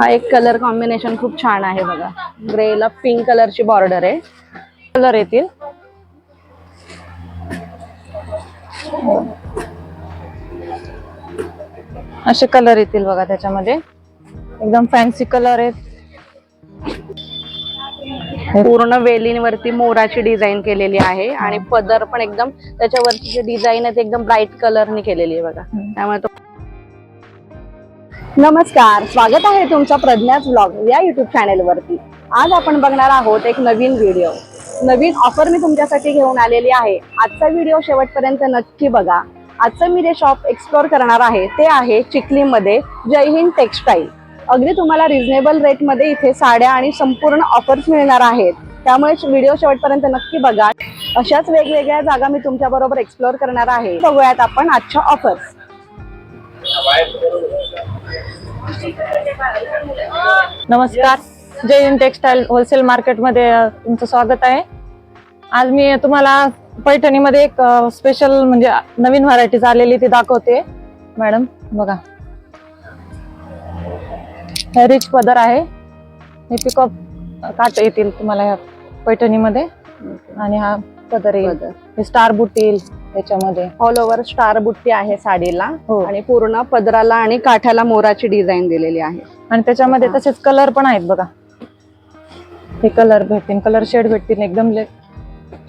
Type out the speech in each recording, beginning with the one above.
हा एक colour combination खूप छान आहे बघा. ग्रेला पिंक कलरची बॉर्डर आहे. कलर येतील. असे कलर येतील बघा त्याच्यामध्ये. एकदम फॅन्सी कलर आहेत. पूर्ण वेलींवरती मोराची डिझाईन केलेली आहे आणि पदर पण एकदम त्याच्यावरची जी डिझाईन आहे ती एकदम ब्राईट कलरनी केलेली आहे बघा. त्यामुळे तो नमस्कार स्वागत आहे तुमच्या प्रज्ञाच ब्लॉग या युट्यूब चॅनेलवरती आज आपण बघणार आहोत एक नवीन व्हिडिओ नवीन ऑफर मी तुमच्यासाठी घेऊन आलेली आहे. आजचा व्हिडिओ शेवटपर्यंत नक्की बघा. आजचं मी जे शॉप एक्सप्लोर करणार आहे ते आहे चिखलीमध्ये जय हिंद टेक्सटाईल अगदी तुम्हाला रिझनेबल रेटमध्ये इथे साड्या आणि संपूर्ण ऑफर्स मिळणार आहेत. त्यामुळे व्हिडिओ शेवटपर्यंत नक्की बघा. अशाच वेगवेगळ्या जागा मी तुमच्याबरोबर एक्सप्लोअर एक्सप्लोर करणार आहे. बघूयात आपण आजच्या ऑफर्स नमस्कार. जय हिंद टेक्सटाईल होलसेल मार्केटमध्ये तुमचं स्वागत आहे. आज मी तुम्हाला पैठणीमध्ये एक स्पेशल म्हणजे नवीन व्हरायटीज आलेली ती दाखवते. मॅडम बघा. हे रिच पदर आहे. हे पिकअप काट येतील तुम्हाला ह्या पैठणीमध्ये. आणि हा पदर येईल. हे स्टार बुट येईल. त्याच्यामध्ये. ऑल ओव्हर स्टार बुट्टी आहे साडीला हो. आणि पूर्ण पदराला आणि काठाला मोराची डिझाईन दिलेली आहे. आणि त्याच्यामध्ये तसेच कलर पण आहेत बघा. हे कलर भेटतील कलर शेड भेटतील एकदम ले-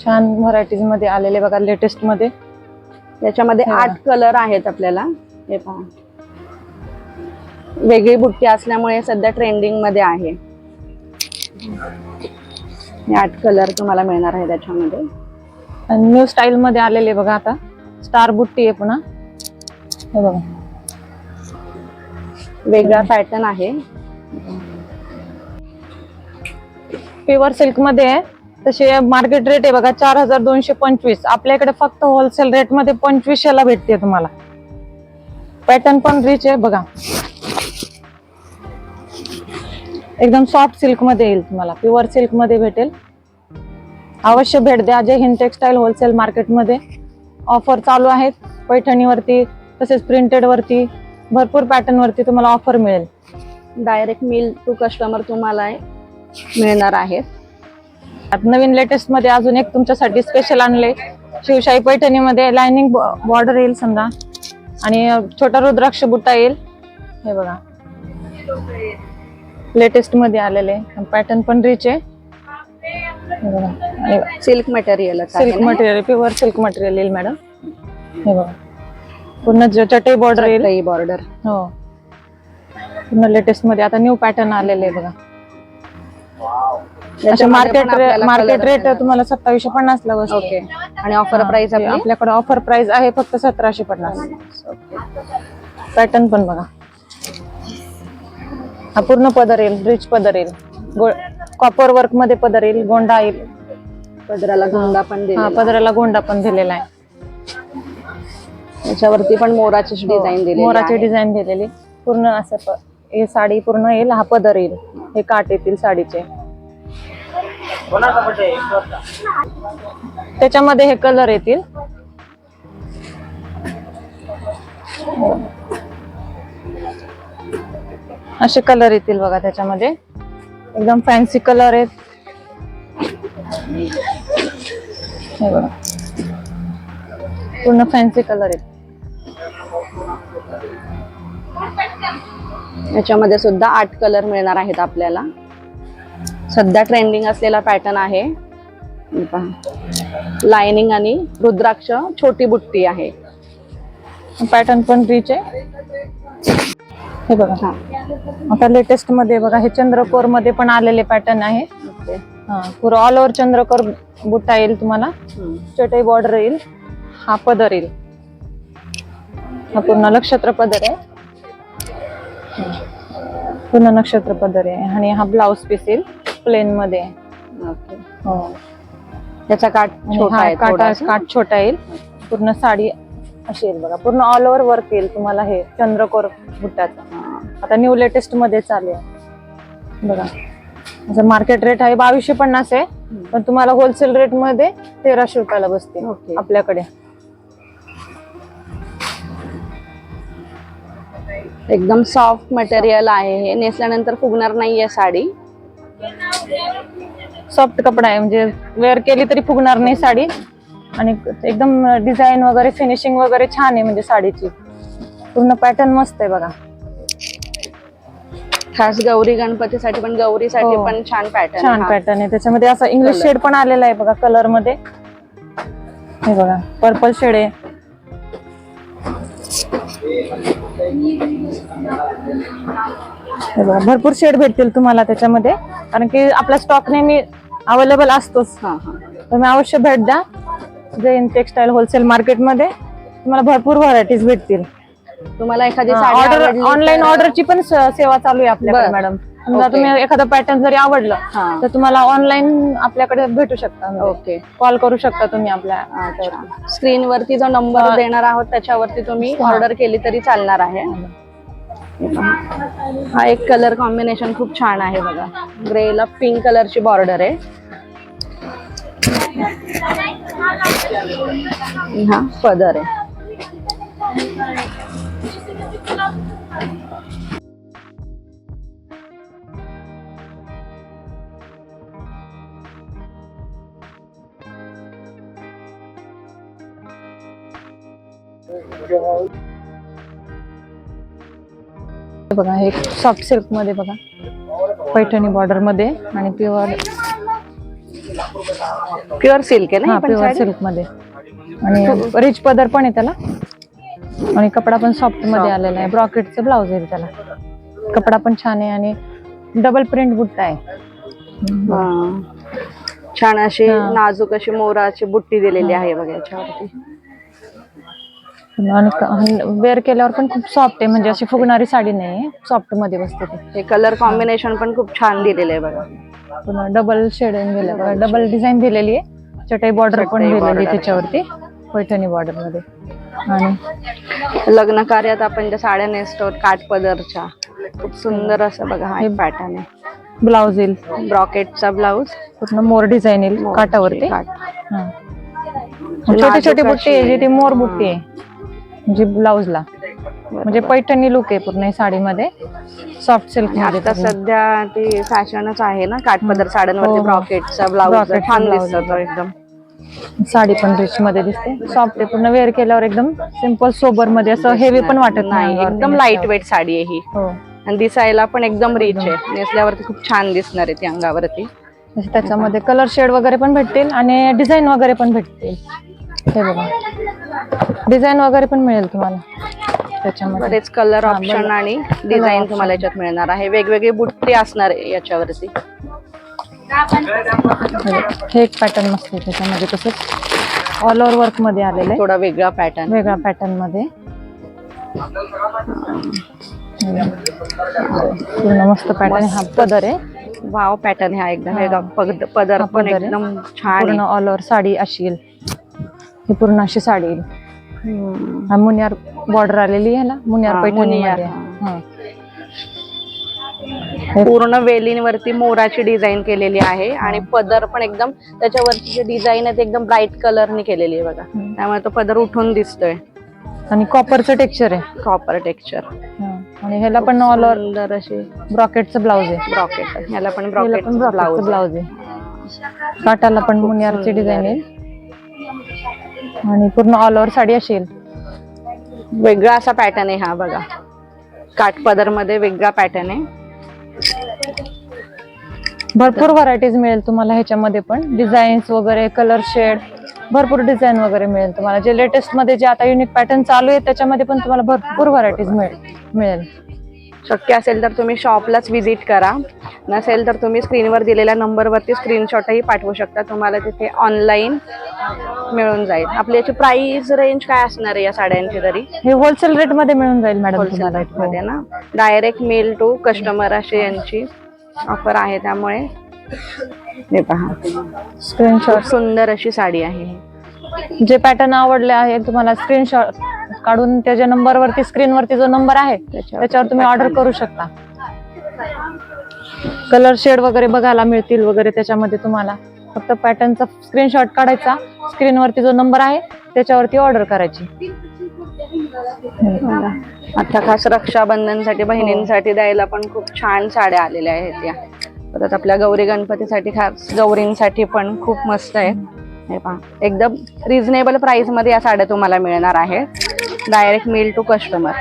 छान व्हरायटीजमध्ये आलेले बघा लेटेस्टमध्ये. त्याच्यामध्ये हा. आठ कलर आहेत आपल्याला. हे पहा. वेगळी बुट्टी असल्यामुळे सध्या ट्रेंडिंगमध्ये आहे. हे आठ कलर तुम्हाला मिळणार आहे त्याच्यामध्ये. आणि न्यू स्टाईल मध्ये आलेले बघा आता. स्टार बुट्टी आहे पुन्हा. हे बघा. वेगळा पॅटर्न आहे. प्युअर सिल्कमध्ये आहे. तसे मार्केट रेट आहे बघा चार हजार दोनशे पंचवीस. आपल्याकडे फक्त होलसेल रेटमध्ये पंचवीसशेला भेटते तुम्हाला. पॅटर्न पण रिच आहे बघा. एकदम सॉफ्ट सिल्कमध्ये येईल तुम्हाला. प्युअर सिल्कमध्ये भेटेल. अवश्य भेट द्या. जय हिंद टेक्सटाईल होलसेल मार्केटमध्ये. ऑफर चालू आहेत. पैठणीवरती तसेच प्रिंटेड वरती. भरपूर पॅटर्न वरती तुम्हाला ऑफर मिळेल. डायरेक्ट मिल टू कस्टमर तुम्हाला मिळणार आहेत आता नवीन लेटेस्टमध्ये अजून एक तुमच्यासाठी स्पेशल आणले. शिवशाही पैठणीमध्ये लाइनिंग बॉर्डर येईल समजा. आणि छोटा रुद्राक्ष बुट्टा येईल. हे बघा. लेटेस्टमध्ये आलेले. पॅटर्न पण रिच आहे. हे बघा. Silk material silk material pure silk material येईल मॅडम. हे बघा. पूर्ण चटई बॉर्डर येईल. बॉर्डर हो. पूर्ण लेटेस्टमध्ये. आता न्यू पॅटर्न आलेले आहे बघा. असे मार्केट मार्केट रेट तुम्हाला सत्तावीसशे पन्नास ला बसते ओके आणि ऑफर प्राइस आपल्याकडे ऑफर प्राइस आहे फक्त सतराशे पन्नास. पॅटर्न पण बघा. हा पूर्ण पदर येईल रिच पदर येईल. कॉपर वर्कमध्ये पदर येईल गोंडा येईल पदराला गोंडा पण हा दिला पदराला गोंडा पण दिलेला आहे. त्याच्यावरती पण मोराची डिझाईन दिली हो, मोराची डिझाईन दिलेली. पूर्ण असं प- हे साडी पूर्ण येईल हा पदर येईल. हे काट येतील साडीचे. त्याच्यामध्ये हे कलर येतील. असे कलर येतील बघा त्याच्यामध्ये. एकदम फॅन्सी कलर आहेत. हे बघा. पूर्ण फॅन्सी कलर आहेत. याच्यामध्ये सुद्धा आठ कलर मिळणार आहेत आपल्याला. सध्या ट्रेंडिंग असलेला पॅटर्न आहे. हे पहा. लाइनिंग आणि रुद्राक्ष छोटी बुट्टी आहे. पॅटर्न पण रिच आहे. हे बघा. हा. आता लेटेस्टमध्ये बघा हे चंद्रकोरमध्ये पण आलेले पॅटर्न आहे. हा पुरं ऑल ओव्हर चंद्रकोर बुट्टा येईल तुम्हाला. चटई बॉर्डर येईल. हा पदर येईल. हा पूर्ण नक्षत्र पदर आहे. पूर्ण नक्षत्र पदर आहे. आणि हा ब्लाउज पीस येईल प्लेन मध्ये. ओके. हो. त्याचा हा काटा. काठ छोटा येईल. पूर्ण साडी अशी येईल बघा. पूर्ण ऑल ओव्हर वर्क येईल तुम्हाला हे चंद्रकोर बुट्टाचं. आता न्यू लेटेस्टमध्ये चालू आहे. बघा. असं मार्केट रेट आहे बावीसशे पन्नास आहे. पण तुम्हाला होलसेल रेटमध्ये तेराशे रुपयाला बसते ओके. आपल्याकडे. एकदम सॉफ्ट मटेरियल आहे हे. नेसल्यानंतर फुगणार नाहीये साडी. सॉफ्ट कपडा आहे. म्हणजे वेअर केली तरी फुगणार नाही साडी. आणि एकदम डिझाईन वगैरे फिनिशिंग वगैरे छान आहे म्हणजे साडीची. पूर्ण पॅटर्न मस्त आहे बघा. खास गौरी गणपतीसाठी पण गौरीसाठी हो. पण छान पॅटर्न छान पॅटर्न आहे. त्याच्यामध्ये असं इंग्लिश. शेड पण आलेला आहे बघा कलरमध्ये. हे बघा पर्पल शेड आहे. हे बघा भरपूर शेड भेटतील तुम्हाला त्याच्यामध्ये. कारण की आपला स्टॉक नेहमी अवेलेबल असतोच. तुम्ही अवश्य भेट द्या. जैन टेक्सटाईल होलसेल मार्केटमध्ये तुम्हाला भरपूर व्हरायटीज भेटतील तुम्हाला एखादी ऑर्डर ऑनलाईन ऑर्डरची पण सेवा चालू आहे आपल्याकडे. मॅडम समजा. तुम्ही एखादं पॅटर्न जरी आवडलं. तर तुम्हाला ऑनलाईन आपल्याकडे भेटू शकता ओके कॉल करू शकता तुम्ही आपल्या अच्छा स्क्रीन वरती जो नंबर. देणार आहोत त्याच्यावरती तुम्ही. ऑर्डर केली तरी चालणार आहे हे. हा एक कलर कॉम्बिनेशन खूप छान आहे बघा ग्रेला पिंक कलरची बॉर्डर आहे हा पदर आहे. बघा हे सॉफ्ट सिल्कमध्ये बघा. पैठणी बॉर्डरमध्ये आणि प्युअर प्युअर सिल्क आहे ना हा पण प्युअर साडी? सिल्कमध्ये आणि रिच पदर पण आहे त्याला. आणि कपडा पण सॉफ्टमध्ये आलेला आहे. ब्रॉकेटचं ब्लाउज आहे त्याला. कपडा पण छान आहे आणि डबल प्रिंट बुट्टा आहे. हा. छान अशी. नाजूक अशी मोराची बुट्टी दिलेली आहे बघा याच्यावरती. आणि वेअर केल्यावर पण खूप सॉफ्ट आहे. म्हणजे अशी फुगणारी साडी नाही सॉफ्टमध्ये बसते ती. हे कलर कॉम्बिनेशन पण खूप छान दिलेलं आहे बघा. पुन्हा डबल शेड गेलं बघा. डबल डिझाईन दिलेली आहे. चटई बॉर्डर पण दिलेली त्याच्यावरती पैठणी बॉर्डरमध्ये. आणि लग्न कार्यात आपण ज्या साड्या नेसतो काठ पदरच्या खूप सुंदर असं बघा हा पॅटर्न आहे. ब्लाउज येईल. ब्रॉकेटचा ब्लाऊज पूर्ण मोर डिझाईन येईल. हा. छोटी छोटी बुट्टी आहे जी ती मोर बुट्टी आहे. म्हणजे ब्लाउजला म्हणजे पैठणी लुक आहे पूर्ण साडीमध्ये. सॉफ्ट सिल्क आता. सध्या ती फॅशनच आहे ना काठपदर हो, साड्यांवरती हो. ब्रॉकेटचा ब्लाऊज Brocade चा छान blouse दिसतो तो. एकदम. साडी पण रिच मध्ये दिसते. सॉफ्ट आहे पूर्ण वेअर केल्यावर एकदम सिंपल सोबरमध्ये असं हेवी पण वाटत नाही. एकदम. लाइट वेट साडी आहे ही. हो. आणि दिसायला पण एकदम रिच आहे. नेसल्यावरती खूप छान दिसणार आहे ती अंगावरती. तसे त्याच्यामध्ये कलर शेड वगैरे पण भेटतील आणि डिझाईन वगैरे पण भेटतील. हे बघा. डिझाईन वगैरे पण मिळेल तुम्हाला. त्याच्यामध्ये. बरेच कलर ऑप्शन. आणि डिझाईन. तुम्हाला याच्यात मिळणार आहे. वेगवेगळी बुट्टी असणार आहे याच्यावरती. हे एक पॅटर्न मस्त आहे त्याच्यामध्ये तसंच. ऑल ओव्हर वर्कमध्ये आलेलं आहे. थोडा वेगळा पॅटर्न वेगळ्या पॅटर्नमध्ये. पूर्ण मस्त पॅटर्न हा पदर आहे. वाव पॅटर्न हा एकदम. हा. वेगळा पद- पदर हा पण पदर आहे. एकदम छान पूर्ण आहे ऑल ओव्हर साडी अशी येईल. ही पूर्ण अशी साडी येईल. हा मुनियार बॉर्डर आलेली आहे ना मुनियार पैठणी मुनियार, मध्ये हा. पूर्ण वेलींवरती मोराची डिझाईन केलेली आहे आणि पदर पण एकदम त्याच्यावरची जे डिझाईन आहे ते एकदम ब्राईट कलरनी केलेली आहे बघा. त्यामुळे तो पदर उठून दिसतोय. आणि कॉपरचं टेक्स्चर आहे. कॉपर टेक्स्चर हा. आणि ह्याला पण ऑल ओव्हर अशी ब्रॉकेटचं ब्लाउज आहे. ब्रॉकेट पण ह्याला ब्रॉकेट पण ब्लाऊज ब्लाउज आहे. काटाला पण मुनियारची डिझाईन आहे. आणि पूर्ण ऑल ओव्हर साडी अशी वेगळा असा पॅटर्न आहे हा बघा. काठपदरमध्ये वेगळा पॅटर्न आहे. भरपूर व्हरायटीज मिळेल तुम्हाला ह्याच्यामध्ये पण. डिझाईन्स वगैरे कलर शेड भरपूर डिझाईन वगैरे मिळेल तुम्हाला. जे लेटेस्टमध्ये जे आता युनिक पॅटर्न चालू आहे त्याच्यामध्ये पण तुम्हाला भरपूर व्हरायटीज मिळेल मिळेल. शक्य असेल तर तुम्ही शॉपलाच व्हिजिट करा. नसेल तर तुम्ही स्क्रीनवर दिलेल्या नंबरवरती स्क्रीनशॉटही पाठवू शकता. तुम्हाला तिथे ऑनलाईन मिळून जाईल. आपली याची प्राइस रेंज काय असणार आहे या साड्यांची तरी? हे होलसेल रेटमध्ये मिळून जाईल मॅडम होलसेल तुम्हाला. रेटमध्ये ना? डायरेक्ट मेल टू कस्टमर अशी यांची ऑफर आहे. त्यामुळे हे पहा. स्क्रीनशॉट सुंदर अशी साडी आहे. जे पॅटर्न आवडले आहे तुम्हाला स्क्रीनशॉट काढून त्याच्या नंबरवरती स्क्रीनवरती जो नंबर आहे त्याच्यावर तुम्ही ऑर्डर करू शकता. कलर शेड वगैरे बघायला मिळतील वगैरे त्याच्यामध्ये तुम्हाला. फक्त पॅटर्नचा स्क्रीनशॉट काढायचा. स्क्रीनवरती जो नंबर आहे त्याच्यावरती ऑर्डर करायची. आता खास रक्षाबंधनसाठी बहिणींसाठी द्यायला पण खूप छान साड्या आलेल्या आहेत या. परत आपल्या गौरी गणपतीसाठी खास गौरींसाठी पण खूप मस्त आहेत. हे पहा. एकदम रिझनेबल प्राइसमध्ये या साड्या तुम्हाला मिळणार आहेत. डायरेक्ट मेल टू कस्टमर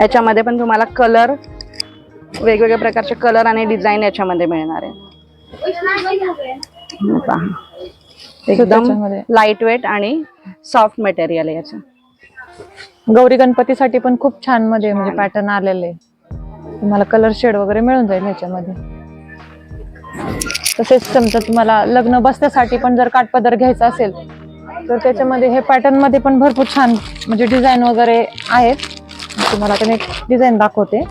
याच्यामध्ये पण तुम्हाला कलर वेगवेगळ्या प्रकारचे कलर आणि डिझाईन याच्यामध्ये मिळणार आहे. पहा एकदम लाइट वेट आणि सॉफ्ट मटेरियल आहे याचं. गौरी गणपतीसाठी पण खूप छानमध्ये म्हणजे पॅटर्न आलेले तुम्हाला कलर शेड वगैरे मिळून जाईल ह्याच्यामध्ये तसेच समजा तुम्हाला लग्न बसण्यासाठी पण जर काठपदर घ्यायचा असेल तर त्याच्यामध्ये हे पॅटर्नमध्ये पण भरपूर छान म्हणजे डिझाईन वगैरे आहेत. तुम्हाला आता मी एक डिझाईन दाखवते.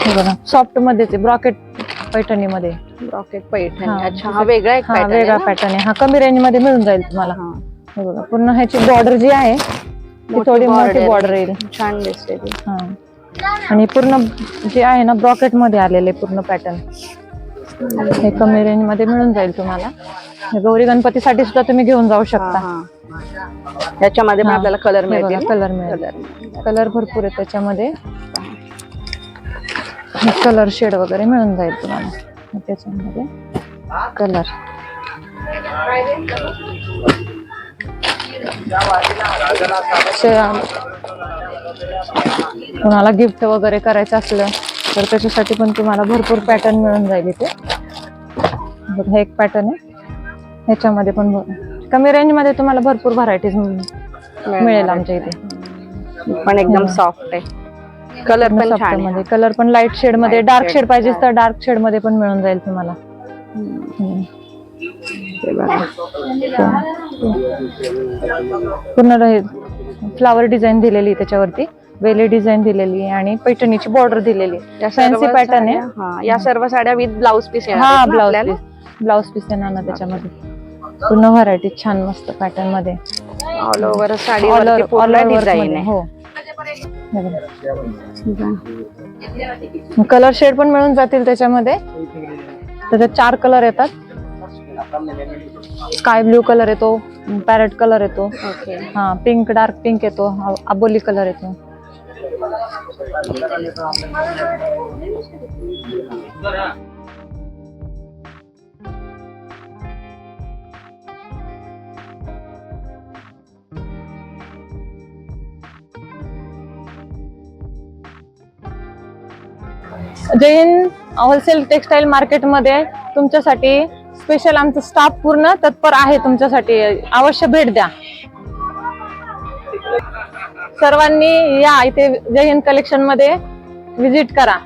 हे बघा सॉफ्ट मध्येच ब्रॉकेट पैठणीमध्ये. रॉकेट पैठणी अच्छा हा वेगळा एक हा? पॅटर्न आहे हा कमी रेंजमध्ये मिळून जाईल तुम्हाला. हा. बघा पूर्ण ह्याची बॉर्डर जी आहे ती थोडी मोठी. बॉर्डर येईल. छान दिसते हा. आणि पूर्ण जे आहे ना ब्रॉकेटमध्ये आलेले पूर्ण पॅटर्न हे कमी रेंजमध्ये मिळून जाईल तुम्हाला. गौरी गणपतीसाठी सुद्धा तुम्ही घेऊन जाऊ शकता. याच्यामध्ये पण. आपल्याला कलर मिळतील. कलर मिळेल. कलर कलर भरपूर आहे त्याच्यामध्ये. कलर शेड वगैरे मिळून जाईल तुम्हाला. त्याच्यामध्ये कलर कोणाला गिफ्ट वगैरे करायचं असलं तर त्याच्यासाठी पण तुम्हाला भरपूर पॅटर्न मिळून जाईल इथे. बघा, हे एक पॅटर्न आहे. ह्याच्यामध्ये पण कमी रेंजमध्ये तुम्हाला भरपूर व्हरायटीज मिळेल आमच्या इथे. पण एकदम सॉफ्ट आहे. कलर पण छान. मध्ये. कलर पण लाइट शेडमध्ये. डार्क शेड पाहिजे. तर डार्क शेडमध्ये पण मिळून जाईल तुम्हाला. पूर्ण फ्लावर डिझाईन दिलेली त्याच्यावरती. वेली डिझाईन दिलेली आणि पैठणीची बॉर्डर दिलेली फॅन्सी पॅटर्न आहे. या सर्व साड्या विथ ब्लाउज पीस हा ब्लाउज पीस ब्लाउज पीस येणार ना त्याच्यामध्ये. पूर्ण व्हरायटी छान मस्त पॅटर्नमध्ये. All over sari over work design आहे. हो. कलर शेड पण मिळून जातील त्याच्यामध्ये. त्याच्यात चार कलर येतात. स्काय ब्ल्यू कलर येतो पॅरेट कलर येतो. हा पिंक डार्क पिंक येतो अबोली कलर येतो. जैन होलसेल टेक्सटाईल मार्केटमध्ये तुमच्यासाठी स्पेशल आमचं स्टाफ पूर्ण तत्पर आहे तुमच्यासाठी. अवश्य भेट द्या. सर्वांनी या इथे जय हिंद कलेक्शनमध्ये करा.